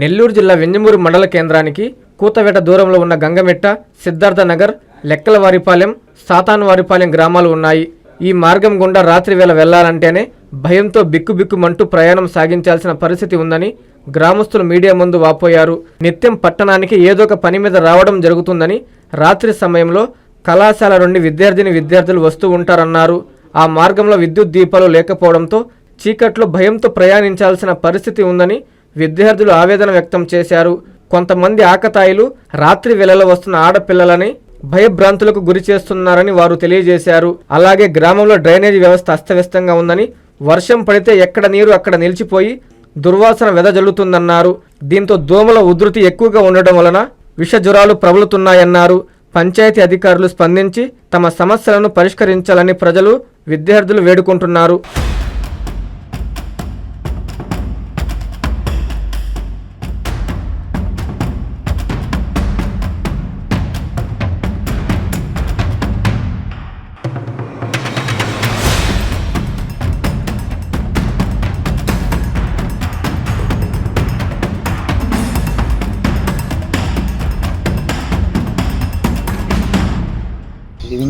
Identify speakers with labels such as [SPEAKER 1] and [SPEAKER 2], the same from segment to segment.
[SPEAKER 1] నెల్లూరు జిల్లా వెంజమూరు మండల కేంద్రానికి కూతవేట దూరంలో ఉన్న గంగమెట్ట సిద్ధార్థనగర్ లెక్కలవారిపాలెం సాతాన్వారిపాలెం గ్రామాలు ఉన్నాయి. ఈ మార్గం గుండా రాత్రి వేళ వెళ్ళాలంటేనే భయంతో బిక్కుబిక్కుమంటూ ప్రయాణం సాగించాల్సిన పరిస్థితి ఉందని గ్రామస్తులు మీడియా ముందు వాపోయారు. నిత్యం పట్టణానికి ఏదో ఒక పని మీద రావడం జరుగుతుందని రాత్రి సమయంలో కళాశాల నుండి విద్యార్థిని విద్యార్థులు వస్తూ ఉంటారన్నారు. ఆ మార్గంలో విద్యుత్ దీపాలు లేకపోవడంతో చీకట్లో భయంతో ప్రయాణించాల్సిన పరిస్థితి ఉందని విద్యార్థులు ఆవేదన వ్యక్తం చేశారు. కొంతమంది ఆకతాయిలు రాత్రి వేళలో వస్తున్న ఆడపిల్లలని భయభ్రాంతులకు గురి చేస్తున్నారని వారు తెలియజేశారు. అలాగే గ్రామంలో డ్రైనేజీ వ్యవస్థ అస్తవ్యస్తంగా ఉందని వర్షం పడితే ఎక్కడ నీరు అక్కడ నిలిచిపోయి దుర్వాసన వెదజల్లుతుందన్నారు దీంతో దోమల ఉధృతి ఎక్కువగా ఉండడం వలన విష జ్వరాలు ప్రబలుతున్నాయన్నారు. పంచాయతీ అధికారులు స్పందించి తమ సమస్యలను పరిష్కరించాలని ప్రజలు విద్యార్థులు వేడుకుంటున్నారు.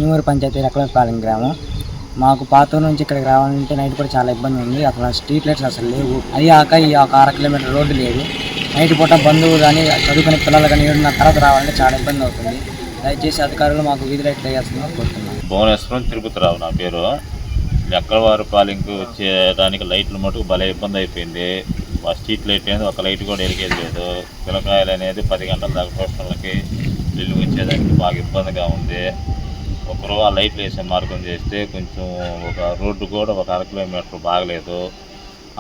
[SPEAKER 2] ఇది పంచాయతీ పంచాయతీ రెక్కలపాలెం గ్రామం. మాకు పాతూరు నుంచి ఇక్కడికి రావాలంటే నైట్ కూడా చాలా ఇబ్బంది ఉంది. అక్కడ స్ట్రీట్ లైట్స్ అసలు లేవు. అది కాక ఈ ఒక అర కిలోమీటర్ రోడ్డు లేదు. నైట్ పూట బంధువులు కానీ చదువుకునే పిల్లలు కానీ ఏడున్న తర్వాత రావాలంటే చాలా ఇబ్బంది అవుతుంది. దయచేసి అధికారులు మాకు వీధి లైట్ వేయాల్సిందిగా కోరుతున్నాను
[SPEAKER 3] భువనేశ్వరం తిరుపతిరావు నా పేరు. ఎక్కడవారు పాలింగ్కి వచ్చేదానికి లైట్లు మటుకు భలే ఇబ్బంది అయిపోయింది. ఆ స్ట్రీట్ లైట్ అనేది ఒక లైట్ కూడా ఎరిగేది లేదు. పిల్లకాయలు అనేది పది గంటల దాకా ప్రశ్నలకి ఇల్లు వచ్చేదానికి బాగా ఇబ్బందిగా ఉంది. ఒకరు ఆ లైట్లు వేసే మార్గం చేస్తే కొంచెం ఒక రోడ్డు కూడా ఒక అర కిలోమీటర్ బాగలేదు.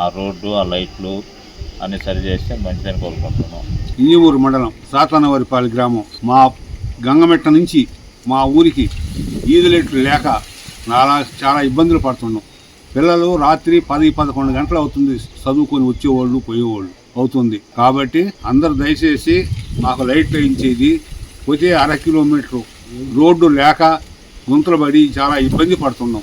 [SPEAKER 3] ఆ రోడ్డు ఆ లైట్లు అన్ని సరి చేస్తే మంచిదని కోరుకుంటున్నాం.
[SPEAKER 4] ఇనివూరు మండలం సాతానవారిపాలి గ్రామం. మా గంగమెట్ట నుంచి మా ఊరికి ఈదులెట్లు లేక చాలా చాలా ఇబ్బందులు పడుతున్నాం. పిల్లలు రాత్రి పది పదకొండు గంటలు అవుతుంది చదువుకొని వచ్చేవాళ్ళు పోయేవాళ్ళు అవుతుంది. కాబట్టి అందరు దయచేసి మాకు లైట్లు వేయించేది. పోతే అర కిలోమీటరు రోడ్డు లేక గుంతలు పడి చాలా ఇబ్బంది పడుతున్నాం.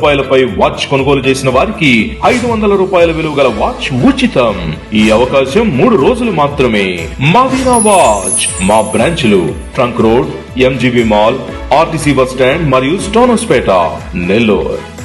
[SPEAKER 5] రూపాయలపై వాచ్ కొనుగోలు చేసిన వారికి ఐదు వందల రూపాయల విలువ గల వాచ్ ఉచితం. ఈ అవకాశం మూడు రోజులు మాత్రమే. మావీనా వాచ్ మా బ్రాంచ్లు trunk road MGB mall RTC bus stand మరియు స్టోనస్పేట నెల్లూరు.